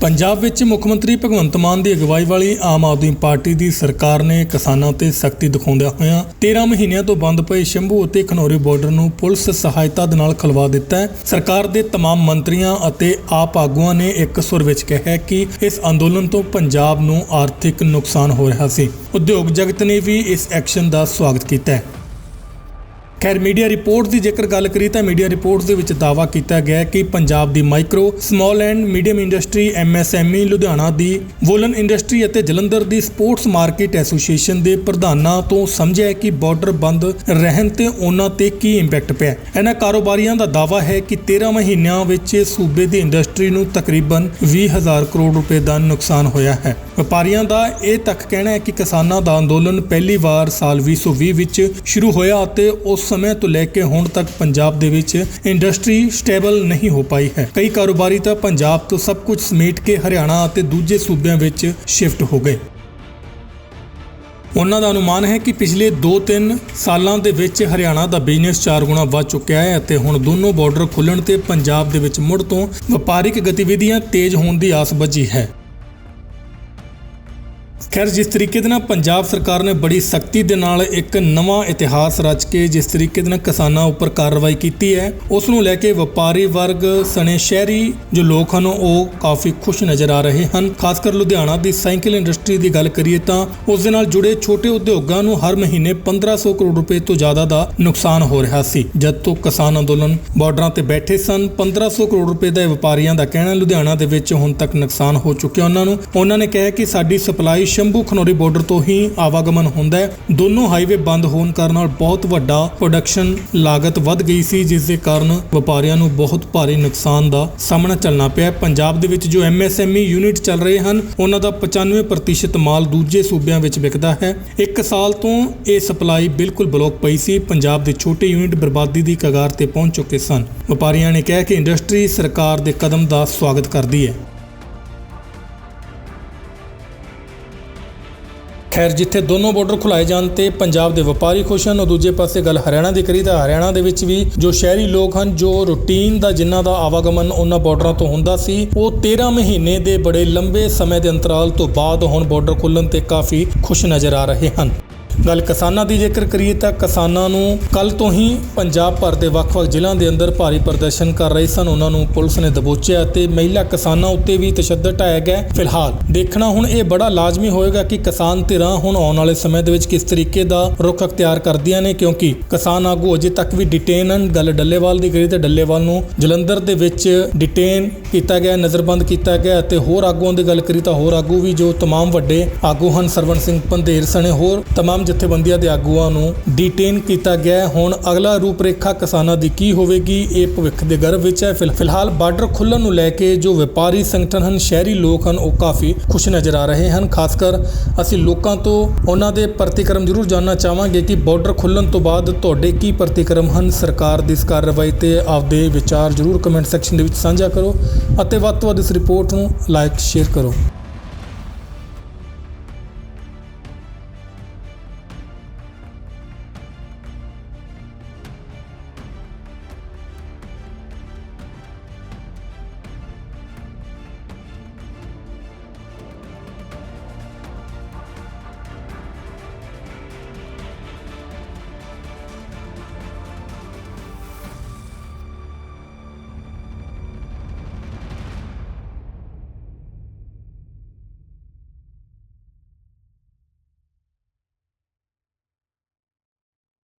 ਪੰਜਾਬ ਵਿੱਚ ਮੁੱਖ ਮੰਤਰੀ ਭਗਵੰਤ ਮਾਨ ਦੀ ਅਗਵਾਈ ਵਾਲੀ ਆਮ ਆਦਮੀ ਪਾਰਟੀ ਦੀ ਸਰਕਾਰ ਨੇ ਕਿਸਾਨਾਂ ਤੇ ਸਖਤੀ ਦਿਖਾਉਂਦਿਆਂ ਹੋਇਆਂ 13 ਮਹੀਨਿਆਂ ਤੋਂ ਬੰਦ ਪਏ ਸ਼ੰਭੂ ਅਤੇ ਖਨੌਰੀ ਬਾਰਡਰ ਨੂੰ ਪੁਲਿਸ ਸਹਾਇਤਾ ਦੇ ਨਾਲ ਖਲਵਾ ਦਿੱਤਾ ਹੈ ਸਰਕਾਰ ਦੇ तमाम ਮੰਤਰੀਆਂ ਅਤੇ ਆਪ ਆਗੂਆਂ ਨੇ ਇੱਕ ਸੁਰ ਵਿੱਚ ਕਿਹਾ ਹੈ ਕਿ ਇਸ ਅੰਦੋਲਨ ਤੋਂ ਪੰਜਾਬ ਨੂੰ ਆਰਥਿਕ ਨੁਕਸਾਨ ਹੋ ਰਿਹਾ ਸੀ ਉਦਯੋਗ ਜਗਤ ਨੇ ਵੀ ਇਸ ਐਕਸ਼ਨ ਦਾ ਸਵਾਗਤ ਕੀਤਾ ਹੈ ਖੈਰ ਮੀਡੀਆ ਰਿਪੋਰਟ ਦੀ ਜੇਕਰ ਗੱਲ ਕਰੀ ਤਾਂ ਮੀਡੀਆ ਰਿਪੋਰਟਸ ਦੇ ਵਿੱਚ ਦਾਅਵਾ ਕੀਤਾ ਗਿਆ ਕਿ ਪੰਜਾਬ ਦੀ micro small and medium industry MSME Ludhiana the woollen industry ਅਤੇ ਜਲੰਧਰ ਦੀ ਸਪੋਰਟਸ ਮਾਰਕੀਟ ਐਸੋਸੀਏਸ਼ਨ ਦੇ ਪ੍ਰਧਾਨਾਂ ਤੋਂ ਸਮਝਿਆ ਕਿ ਬਾਰਡਰ ਬੰਦ ਰਹਿਣ ਤੇ ਉਹਨਾਂ ਤੇ ਕੀ ਇੰਪੈਕਟ ਪਿਆ ਇਹਨਾਂ ਕਾਰੋਬਾਰੀਆਂ ਦਾ ਦਾਅਵਾ ਹੈ ਕਿ 13 ਮਹੀਨਿਆਂ ਵਿੱਚ ਸੂਬੇ ਦੀ ਇੰਡਸਟਰੀ ਨੂੰ ਤਕਰੀਬਨ 20000 ਕਰੋੜ ਰੁਪਏ ਦਾ ਨੁਕਸਾਨ ਹੋਇਆ ਹੈ। ਵਪਾਰੀਆਂ ਦਾ ਇਹ ਤੱਕ ਕਹਿਣਾ ਹੈ ਕਿ ਕਿਸਾਨਾਂ ਦਾ ਅੰਦੋਲਨ ਪਹਿਲੀ ਵਾਰ ਸਾਲ 2020 ਵਿੱਚ ਸ਼ੁਰੂ ਹੋਇਆ ਅਤੇ ਉਸ ਸਮੇਂ ਤੋਂ ਲੈ ਕੇ ਹੁਣ ਤੱਕ ਪੰਜਾਬ ਦੇ ਵਿੱਚ ਇੰਡਸਟਰੀ ਸਟੇਬਲ ਨਹੀਂ ਹੋ ਪਾਈ ਹੈ। ਕਈ ਕਾਰੋਬਾਰੀ ਤਾਂ ਪੰਜਾਬ ਤੋਂ ਸਭ ਕੁਝ ਸਮੇਟ ਕੇ ਹਰਿਆਣਾ ਅਤੇ ਦੂਜੇ ਸੂਬਿਆਂ ਵਿੱਚ ਸ਼ਿਫਟ ਹੋ ਗਏ। ਉਹਨਾਂ ਦਾ ਅਨੁਮਾਨ ਹੈ ਕਿ ਪਿਛਲੇ 2-3 ਸਾਲਾਂ ਦੇ ਵਿੱਚ ਹਰਿਆਣਾ ਦਾ ਬਿਜ਼ਨਸ 4 ਗੁਣਾ ਵੱਧ ਚੁੱਕਿਆ ਹੈ ਅਤੇ ਹੁਣ ਦੋਨੋਂ ਬਾਰਡਰ ਖੁੱਲਣ ਤੇ ਪੰਜਾਬ ਦੇ ਵਿੱਚ ਮੁੜ ਤੋਂ ਵਪਾਰਿਕ ਗਤੀਵਿਧੀਆਂ ਤੇਜ਼ ਹੋਣ ਦੀ ਆਸ ਬੱਝੀ ਹੈ। ਖੈਰ, ਜਿਸ ਤਰੀਕੇ ਦੇ ਨਾਲ ਪੰਜਾਬ ਸਰਕਾਰ ਨੇ ਬੜੀ ਸਖਤੀ ਦੇ ਨਾਲ ਇੱਕ ਨਵਾਂ ਇਤਿਹਾਸ ਰਚ ਕੇ ਜਿਸ ਤਰੀਕੇ ਦੇ ਨਾਲ ਕਿਸਾਨਾਂ ਉੱਪਰ ਕਾਰਵਾਈ ਕੀਤੀ ਹੈ, ਉਸ ਨੂੰ ਲੈ ਕੇ ਵਪਾਰੀ ਵਰਗ, ਸਣੇ ਸ਼ਹਿਰੀ ਜੋ ਲੋਕ ਹਨ, ਉਹ ਕਾਫੀ ਖੁਸ਼ ਨਜ਼ਰ ਆ ਰਹੇ ਹਨ। ਖਾਸ ਕਰ ਲੁਧਿਆਣਾ ਦੀ ਸਾਈਕਲ ਇੰਡਸਟਰੀ ਦੀ ਗੱਲ ਕਰੀਏ ਤਾਂ ਉਸ ਦੇ ਨਾਲ ਜੁੜੇ ਛੋਟੇ ਉਦਯੋਗਾਂ ਨੂੰ ਹਰ ਮਹੀਨੇ 1500 ਕਰੋੜ ਰੁਪਏ ਤੋਂ ਜ਼ਿਆਦਾ ਦਾ ਨੁਕਸਾਨ ਹੋ ਰਿਹਾ ਸੀ। ਜਦ ਤੋਂ ਕਿਸਾਨ ਅੰਦੋਲਨ ਬਾਰਡਰਾਂ ਤੇ ਬੈਠੇ ਸਨ 1500 ਕਰੋੜ ਰੁਪਏ ਦਾ ਵਪਾਰੀਆਂ ਦਾ ਕਹਿਣਾ ਲੁਧਿਆਣਾ ਦੇ ਵਿੱਚ ਹੁਣ ਤੱਕ ਨੁਕਸਾਨ ਹੋ ਚੁੱਕਿਆ ਉਹਨਾਂ ਨੂੰ। ਉਹਨਾਂ ਨੇ ਕਿਹਾ ਕਿ ਸਾਡੀ ਸਪਲਾਈ ਸ਼ੰਭੂ ਖਨੌਰੀ ਬਾਰਡਰ ਤੋਂ ਹੀ ਆਵਾਗਮਨ ਹੁੰਦਾ ਹੈ। ਦੋਨੋਂ ਹਾਈਵੇ ਬੰਦ ਹੋਣ ਕਾਰਨ ਨਾਲ ਬਹੁਤ ਵੱਡਾ ਪ੍ਰੋਡਕਸ਼ਨ ਲਾਗਤ ਵੱਧ ਗਈ ਸੀ, ਜਿਸ ਦੇ ਕਾਰਨ ਵਪਾਰੀਆਂ ਨੂੰ ਬਹੁਤ ਭਾਰੀ ਨੁਕਸਾਨ ਦਾ ਸਾਹਮਣਾ ਚੱਲਣਾ ਪਿਆ ਪੰਜਾਬ ਦੇ ਵਿੱਚ ਜੋ ਐਮਐਸਐਮਈ ਯੂਨਿਟ ਚੱਲ ਰਹੇ ਹਨ, ਉਹਨਾਂ ਦਾ 95% ਮਾਲ ਦੂਜੇ ਸੂਬਿਆਂ ਵਿੱਚ ਵਿਕਦਾ ਹੈ। ਇੱਕ ਸਾਲ ਤੋਂ ਇਹ ਸਪਲਾਈ ਬਿਲਕੁਲ ਬਲੌਕ ਪਈ ਸੀ, ਪੰਜਾਬ ਦੇ ਛੋਟੇ ਯੂਨਿਟ ਬਰਬਾਦੀ ਦੀ ਕਗਾਰ ਤੇ ਪਹੁੰਚ ਚੁੱਕੇ ਸਨ। ਵਪਾਰੀਆਂ ਨੇ ਕਿਹਾ ਕਿ ਇੰਡਸਟਰੀ ਸਰਕਾਰ ਦੇ ਕਦਮ ਦਾ ਸਵਾਗਤ ਕਰਦੀ ਹੈ। ਖੈਰ, ਜਿੱਥੇ ਦੋਨੋਂ ਬਾਰਡਰ ਖੁਲਾਏ ਜਾਣ ਤੇ ਪੰਜਾਬ ਦੇ ਵਪਾਰੀ ਖੁਸ਼ ਹਨ, ਉਹ ਦੂਜੇ ਪਾਸੇ ਗੱਲ ਹਰਿਆਣਾ ਦੀ ਕਰੀ ਤਾਂ ਹਰਿਆਣਾ ਦੇ ਵਿੱਚ ਵੀ ਜੋ ਸ਼ਹਿਰੀ ਲੋਕ ਹਨ, ਜੋ ਰੂਟੀਨ ਦਾ ਜਿਨ੍ਹਾਂ ਦਾ ਆਵਾਗਮਨ ਉਹਨਾਂ ਬਾਰਡਰਾਂ ਤੋਂ ਹੁੰਦਾ ਸੀ, ਉਹ 13 ਮਹੀਨੇ ਦੇ ਬੜੇ ਲੰਬੇ ਸਮੇਂ ਦੇ ਅੰਤਰਾਲ ਤੋਂ ਬਾਅਦ ਹੁਣ ਬਾਰਡਰ ਖੁੱਲਣ ਤੇ ਕਾਫੀ ਖੁਸ਼ ਨਜ਼ਰ ਆ ਰਹੇ ਹਨ। ਗੱਲ ਕਿਸਾਨਾਂ ਦੀ ਜੇਕਰ ਕਰੀਏ ਤਾਂ ਕਿਸਾਨਾਂ ਨੂੰ ਕੱਲ ਤੋਂ ਹੀ ਪੰਜਾਬ ਭਰ ਦੇ ਵੱਖ-ਵੱਖ ਜ਼ਿਲ੍ਹਿਆਂ ਦੇ ਅੰਦਰ ਭਾਰੀ ਪ੍ਰਦਰਸ਼ਨ ਕਰ ਰਹੇ ਸਨ ਉਹਨਾਂ ਨੂੰ ਪੁਲਿਸ ਨੇ ਦਬੋਚਿਆ ਤੇ ਮਹਿਲਾ ਕਿਸਾਨਾਂ ਉੱਤੇ ਵੀ ਤਸ਼ੱਦਦ ਢਾਇਆ ਗਿਆ ਹੈ। ਫਿਲਹਾਲ ਦੇਖਣਾ ਹੁਣ ਇਹ ਬੜਾ ਲਾਜ਼ਮੀ ਹੋਏਗਾ ਕਿ ਕਿਸਾਨ ਧਿਰਾਂ ਹੁਣ ਆਉਣ ਵਾਲੇ ਸਮੇਂ ਦੇ ਵਿੱਚ ਕਿਸ ਤਰੀਕੇ ਦਾ ਰੁਖ ਅਖਤਿਆਰ ਕਰਦੀਆਂ ਨੇ ਕਿਉਂਕਿ ਕਿਸਾਨ ਆਗੂ ਅਜੇ ਤੱਕ ਵੀ ਡਿਟੇਨ ਹਨ ਗੱਲ ਡੱਲੇਵਾਲ ਦੀ ਕਰੀ ਤੇ ਡੱਲੇਵਾਲ ਨੂੰ ਜਲੰਧਰ ਦੇ ਵਿੱਚ ਡਿਟੇਨ ਕੀਤਾ ਗਿਆ ਨਜ਼ਰਬੰਦ ਕੀਤਾ ਗਿਆ ਅਤੇ ਹੋਰ ਆਗੂਆਂ ਦੀ ਗੱਲ ਕਰੀ ਤਾਂ ਹੋਰ ਆਗੂ ਵੀ ਜੋ तमाम ਵੱਡੇ ਆਗੂ ਹਨ ਸਰਵਣ ਸਿੰਘ ਪੰਧੇਰ ਸਣੇ ਹੋਰ तमाम ਜਥੇਬੰਦੀਆਂ ਦੇ ਆਗੂਆਂ ਨੂੰ ਡਿਟੇਨ ਕੀਤਾ ਗਿਆ ਹੈ। ਹੁਣ ਅਗਲਾ ਰੂਪਰੇਖਾ ਕਿਸਾਨਾਂ ਦੀ ਕੀ ਹੋਵੇਗੀ, ਇਹ ਭਵਿੱਖ ਦੇ ਗਰਭ ਵਿੱਚ ਹੈ। ਫਿਲ- ਫਿਲਹਾਲ ਬਾਰਡਰ ਖੁੱਲਣ ਨੂੰ ਲੈ ਕੇ ਜੋ ਵਪਾਰੀ ਸੰਗਠਨ ਹਨ, ਸ਼ਹਿਰੀ ਲੋਕ ਹਨ, ਉਹ ਕਾਫੀ ਖੁਸ਼ ਨਜ਼ਰ ਆ ਰਹੇ ਹਨ। ਖਾਸ ਕਰ ਅਸੀਂ ਲੋਕਾਂ ਤੋਂ ਉਹਨਾਂ ਦੇ ਪ੍ਰਤੀਕਰਮ ਜ਼ਰੂਰ ਜਾਨਣਾ ਚਾਹਾਂਗੇ ਕਿ ਬਾਰਡਰ ਖੁੱਲਣ ਤੋਂ ਬਾਅਦ ਤੁਹਾਡੇ ਕੀ ਪ੍ਰਤੀਕਰਮ ਹਨ? ਸਰਕਾਰ ਦੀ ਇਸ ਕਾਰਵਾਈ ਤੇ ਆਪਦੇ ਵਿਚਾਰ ਜ਼ਰੂਰ ਕਮੈਂਟ ਸੈਕਸ਼ਨ ਦੇ ਵਿੱਚ ਸਾਂਝਾ ਕਰੋ ਅਤੇ ਵੱਧ ਤੋਂ ਵੱਧ ਇਸ ਰਿਪੋਰਟ ਨੂੰ ਲਾਈਕ, ਸ਼ੇਅਰ ਕਰੋ।